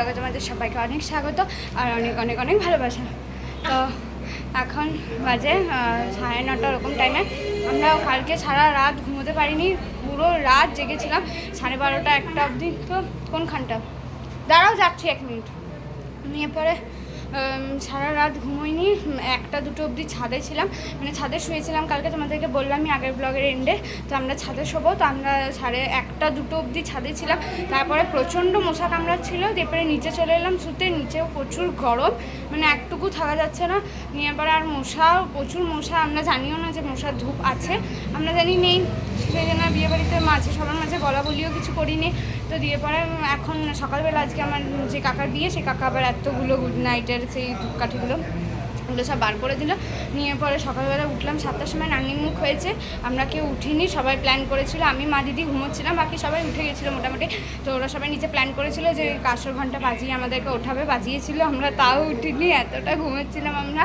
ব্লগে তোমাদের সবাইকে অনেক স্বাগত আর অনেক অনেক অনেক ভালোবাসা। তো এখন বাজে সাড়ে নটা ওরকম টাইমে আমরা কালকে সারা রাত ঘুমোতে পারিনি, পুরো রাত জেগেছিলাম, সাড়ে বারোটা একটা অবধি। তো কোনখানটা? দাঁড়াও, যাচ্ছি এক মিনিট নিয়ে পরে সারা রাত ঘুমোইনি। একটা দুটো অবধি ছাদে ছিলাম। মানে ছাদে শুয়েছিলাম কালকে, তোমাদেরকে বললামই আগের ব্লগের এন্ডে তো আমরা ছাদে শোবো। তো আমরা সাড়ে একটা দুটো অবধি ছাদে ছিলাম। তারপরে প্রচণ্ড মশা কামড়াচ্ছিল। তারপরে নিচে চলে এলাম শুতে। নিচেও প্রচুর গরম। মানে একটুকু থাকা যাচ্ছে না। নিয়ে পরে আর মশা, প্রচুর মশা। আমরা জানিও না যে মশার ধূপ আছে। আমরা জানি নেই। সেই জন্য বিয়ে বাড়িতে মাঝে সবার মাঝে বলা বলিও কিছু করিনি। তো দিয়ে পরে এখন সকালবেলা আজকে আমার যে কাকার বিয়ে সেই কাকা আবার এতগুলো গুড নাইটের সেই ধূপকাঠিগুলো, ওগুলো সব বার করে দিল। নিয়ে পরে সকালবেলা উঠলাম, সাতটার সময় নানির মুখ হয়েছে। আমরা কেউ উঠিনি, সবাই প্ল্যান করেছিল। আমি, মা, দিদি ঘুমোচ্ছিলাম, বাকি সবাই উঠে গেছিল মোটামুটি। তো ওরা সবাই নিচে প্ল্যান করেছিল যে কাশর ঘণ্টা বাজিয়ে আমাদেরকে ওঠাবে, বাজিয়েছিল। আমরা তাও উঠিনি, এতটা ঘুমোচ্ছিলাম আমরা।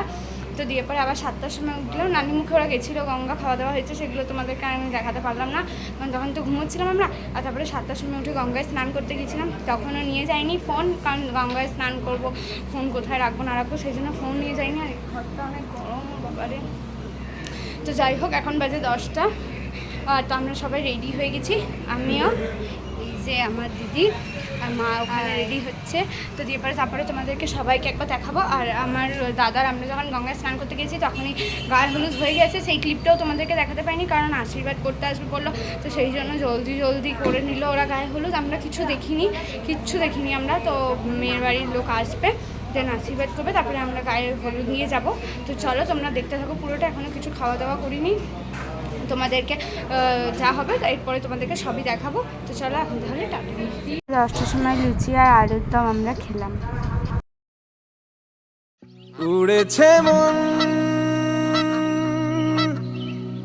তো দিয়ে পরে আবার সাতটার সময় উঠলাম নানি মুখে ওরা গেছিল, গঙ্গা খাওয়া দাওয়া হয়েছে, সেগুলো তোমাদেরকে আমি দেখাতে পারলাম না। কারণ তখন তো ঘুমোচ্ছিলাম আমরা, আর তারপরে সাতটার সময় উঠে গঙ্গায় স্নান করতে গেছিলাম, তখনও নিয়ে যাইনি ফোন কারণ গঙ্গায় স্নান করব ফোন কোথায় রাখব, না রাখব, সেই জন্য ফোন নিয়ে যাইনি, আর ঘরটা অনেক গরম, বাবারে। তো যাই হোক, এখন বাজে দশটা তো আমরা সবাই রেডি হয়ে গেছি, আমিও, এই যে আমার দিদি। আর মা ওখানে রেডি হচ্ছে। তো দিয়ে পরে তারপরে তোমাদেরকে সবাইকে একবার দেখাবো। আর আমার দাদার আমরা যখন গঙ্গায় স্নান করতে গেছি তখনই গায়ে হলুদ হয়ে গেছে। সেই ক্লিপটাও তোমাদেরকে দেখাতে পাইনি কারণ আশীর্বাদ করতে আসবে বলল। তো সেই জন্য জলদি জলদি করে নিল ওরা গায়ে হলুদ। আমরা কিছু দেখিনি, কিচ্ছু দেখিনি আমরা। তো মেয়ের বাড়ির লোক আসবে দেন আশীর্বাদ করবে। তারপরে আমরা গায়ে হলুদ নিয়ে যাব। তো চলো তোমরা দেখতে থাকো, পুরোটা এখনও কিছু খাওয়া দাওয়া করিনি। তোমাদেরকে যা হবে এরপরে তোমাদেরকে সবই দেখাবো। তো চলো এখন তাহলে টাটা। দশটার সময় লুচি আর আলুর দম আমরা খেলাম। উড়েছে মন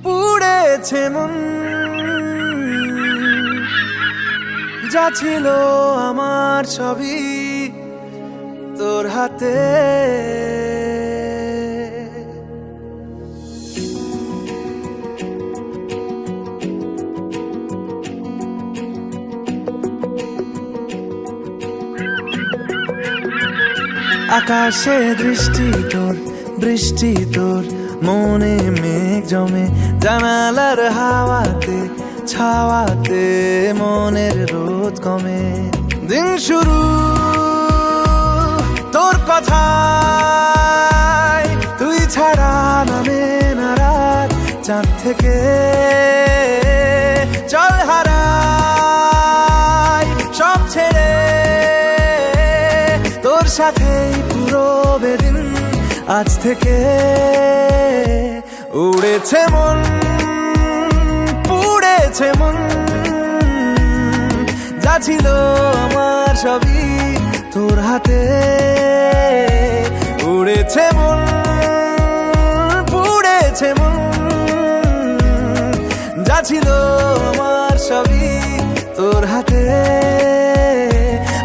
পুড়েছে মন। যা ছিল আমার ছবি তোর হাতে। আকাশে দৃষ্টি তোর, বৃষ্টি তোর, মনে মেঘ জমে জানালার হাওয়াতে, ছাওয়াতে মনের রোদ কমে। দিন শুরু, তোর কথা তুই ছাড়া নামে না রাত চাঁদ থেকে আজ থেকে উড়েছে মন, পুড়েছে মন। যা ছিল আমার সবই তোর হাতে। উড়েছে মন, পুড়েছে মন। যা ছিল আমার সবই তোর হাতে।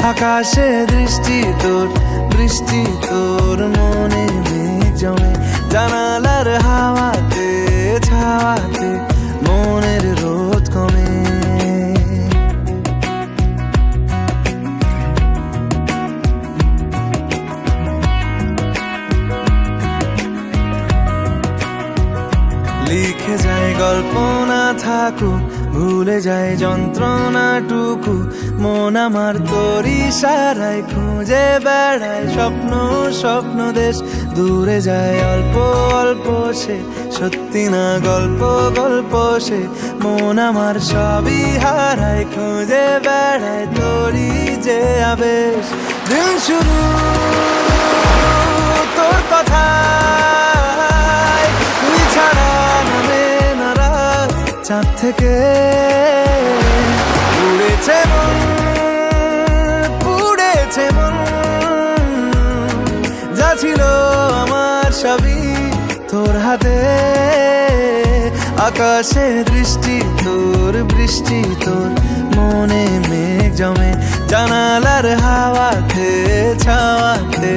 আকাশে দৃষ্টি তোর বৃষ্টি তোর মনে জমে। জানালার হাওয়াতে, ছাওয়াতে মনের রোদ কমে। লিখে যায় গল্প না থাকুক, ভুলে যায় যন্ত্রণাটুকু। মন আমার তোরই সারাই খুঁজে বেড়ায় স্বপ্ন স্বপ্ন দেশ। দূরে যায় অল্প অল্প সে, সত্যি না গল্প গল্প সে। মন আমার সবই হারায়, খুঁজে বেড়ায় তোরই যে আবেশ। দিন শুরু তোর কথা তুই ছাড়া নামে না রাত। চাঁদ থেকে উড়েছে মন, পুড়েছে মন। যা ছিল আমার সবই তোর হাতে। আকাশে দৃষ্টি, তোর বৃষ্টি, তোর মনে মেঘ জমে। জানালার হাওয়াতে, ছাওয়াতে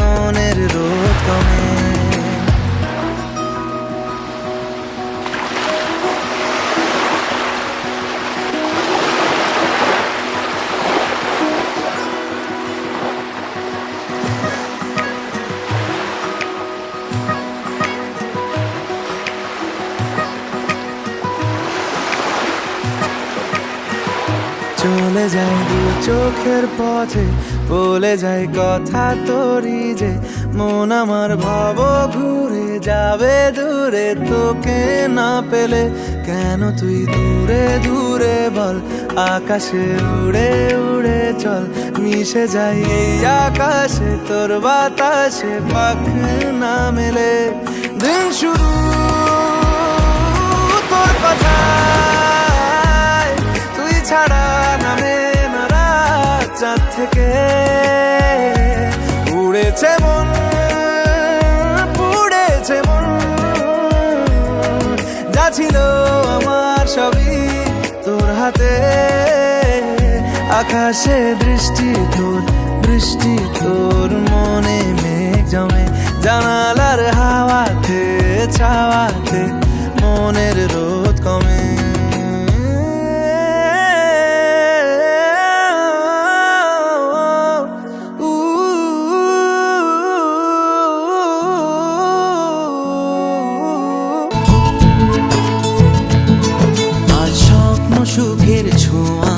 মনের রোদ কমে। যায় দু চোখের পথে, বলে যায় কথা তোরই যে, মন আমার ভাব ঘুরে যাবে দূরে, তোকে না পেলে কেন তুই দূরে দূরে বল, আকাশে উড়ে উড়ে চল, মিশে যাই আকাশে, তোর বাতাসে পাখ না মেলে। দিন শুরু, তোর কথায়, তুই ছাড়া চাঁদ থেকে উড়েছে মন, পুড়েছে মন। যা ছিল আমার সবই তোর হাতে। আকাশে দৃষ্টি তোর বৃষ্টি তোর, মনে মেঘ জমে জানালার হাওয়াতে, ছাওয়াতে, মনের রোদ কমে। সুখের ছোঁয়াতে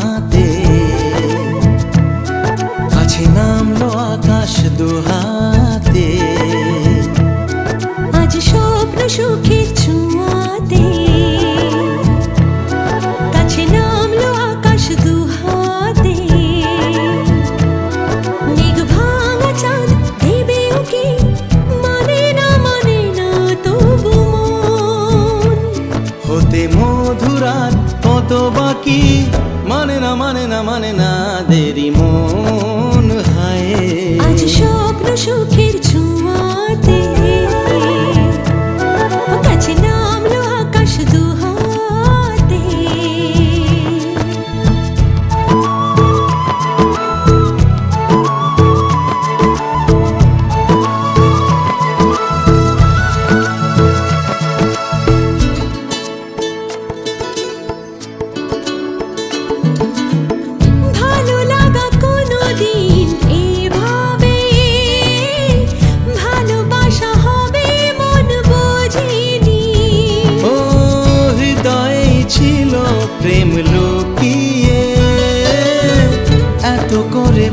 বাকি মানে না মানে না মানে না দেরি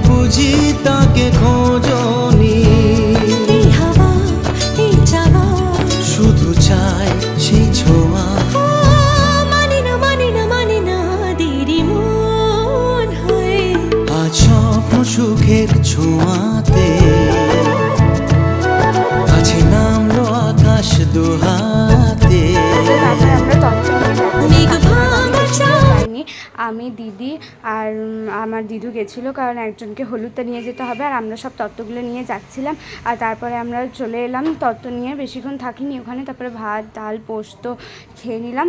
বুঝি তাকে খোঁজনি যাইনি আমি দিদি আর আমার দিদু গেছিল কারণ একজনকে হলুদটা নিয়ে যেতে হবে আর আমরা সব তত্ত্বগুলো নিয়ে যাচ্ছিলাম। আর তারপরে আমরা চলে এলাম, তত্ত্ব নিয়ে বেশিক্ষণ থাকিনি ওখানে। তারপরে ভাত, ডাল, পোস্ত খেয়ে নিলাম।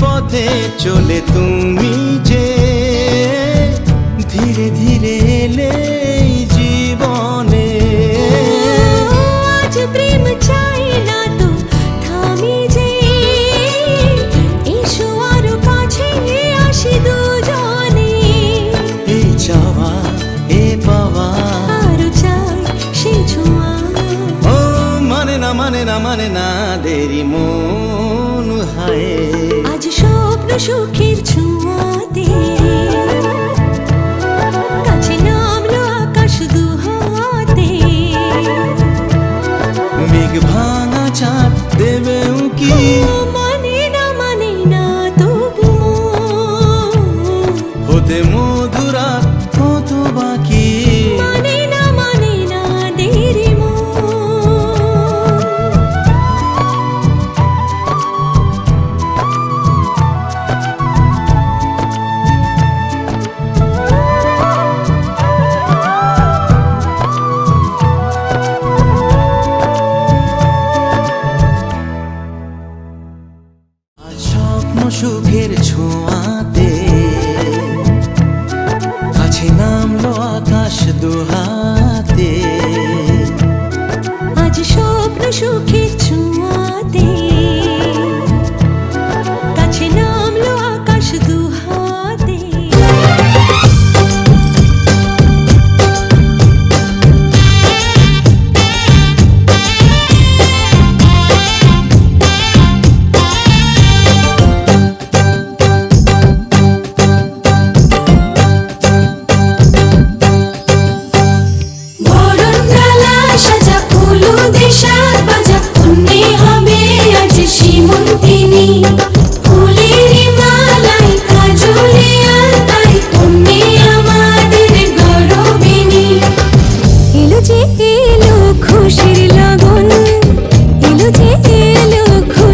পথে চলে তুমি যে ধীরে ধীরে এলে জীবনে। আজ প্রেম চাই না তো থামি যে। এসো আরও কাছে আসি দুজনে। এই চাওয়া এ পাওয়া। আরও চাই সে ছোঁয়া। ও মানে না মানে না মানে না দেরি মন হায়। সুখের ছোঁয়াতে। কাছে নামলো আকাশ দুহাতে। মেঘ ভাঙা চাঁদ দেবে উকি মানে না মানে না তবু হতে মধুরাত স্বপ্ন সুখের ছোঁয়াতে। কাছে নামলো আকাশ দোহা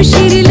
খুশির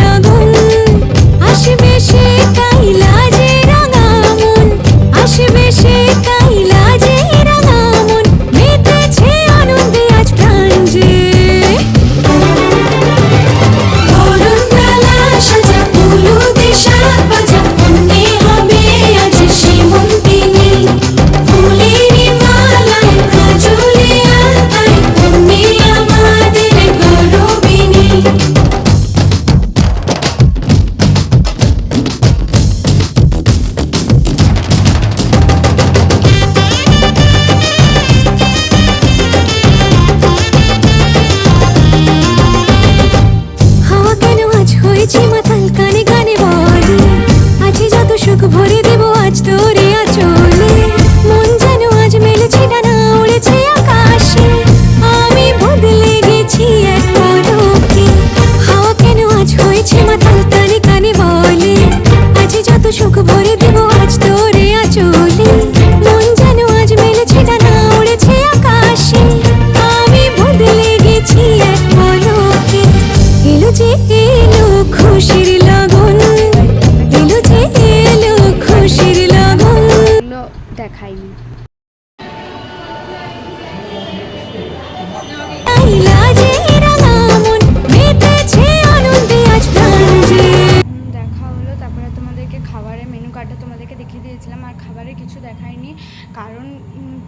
হলো তারপরে তোমাদেরকে খাবারের মেনু কার্ডটা তোমাদেরকে দেখিয়ে দিয়েছিলাম আর খাবারে কিছু দেখাইনি। কারণ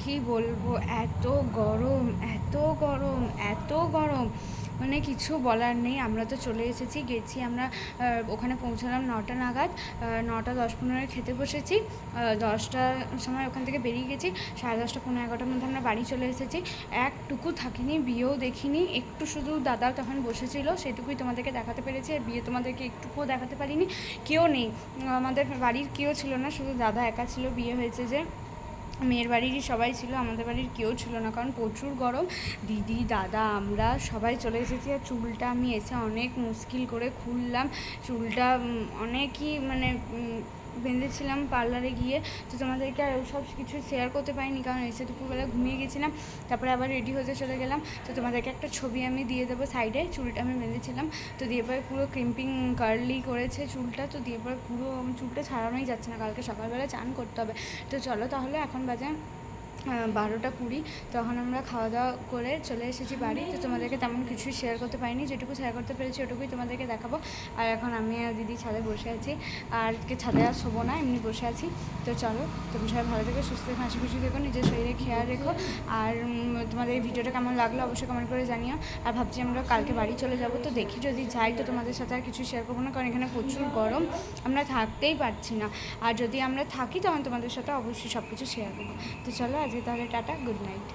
কি বলব এত গরম এত গরম এত গরম। মানে কিছু বলার নেই। আমরা তো চলে এসেছি, গেছি আমরা ওখানে পৌঁছালাম নটা নাগাদ। নটা দশ পনেরোয় খেতে বসেছি। দশটার সময় ওখান থেকে বেরিয়ে গেছি। সাড়ে দশটা পনেরো এগারোটার মধ্যে আমরা বাড়ি চলে এসেছি। একটুকু থাকিনি, বিয়েও দেখিনি। একটু শুধু দাদা তখন বসেছিল, সেটুকুই তোমাদেরকে দেখাতে পেরেছি। আর বিয়ে তোমাদেরকে একটুকুও দেখাতে পারিনি। কেউ নেই। আমাদের বাড়ির কেউ ছিল না, শুধু দাদা একা ছিল। বিয়ে হয়েছে যে মেয়ের বাড়িরই সবাই ছিল, আমাদের বাড়ির কেউ ছিল না। কারণ প্রচুর গরম। দিদি, দাদা, আমরা সবাই চলে এসেছি আর চুলটা আমি এসে অনেক মুশকিল করে খুললাম। চুলটা অনেকই মানে বেঁধেছিলাম পার্লারে গিয়ে, তো তোমাদেরকে আর সব কিছু শেয়ার করতে পারিনি, কারণ এসে দুপুরবেলা ঘুমিয়ে গেছিলাম, তারপরে আবার রেডি হতে চলে গেলাম, তো তোমাদেরকে একটা ছবি আমি দিয়ে দেবো সাইডে চুলটা আমি বেঁধেছিলাম, তো দিয়ে পরে পুরো ক্রিম্পিং কার্লি করেছে চুলটা, তো দিয়ে পরে পুরো চুলটা ছাড়ানোই যাচ্ছে না, কালকে সকালবেলা চান করতে হবে, তো চলো তাহলে এখন বাজে বারোটা কুড়ি। তখন আমরা খাওয়া দাওয়া করে চলে এসেছি বাড়ি। তো তোমাদেরকে তেমন কিছুই শেয়ার করতে পারিনি। যেটুকু শেয়ার করতে পেরেছি ওটুকুই তোমাদেরকে দেখাবো। আর এখন আমি আর দিদি ছাদে বসে আছি। আর আজকে ছাদে আর শোবো না, এমনি বসে আছি। তো চলো তুমি সবাই ভালো থেকো, সুস্থ থেকো, হাসি খুশি থেকো, নিজের শরীরে খেয়াল রেখো। আর তোমাদের এই ভিডিওটা কেমন লাগল অবশ্যই কমেন্ট করে জানিও। আর ভাবছি আমরা কালকে বাড়ি চলে যাব। তো দেখি যদি যাই, তো তোমাদের সাথে আর কিছু শেয়ার করব না, কারণ এখানে প্রচুর গরম। আমরা থাকতেই পারছি না। আর যদি আমরা থাকি, তখন তোমাদের সাথে অবশ্যই সব কিছু শেয়ার করব। তো চলো আজকে তাহলে টাটা গুড নাইট।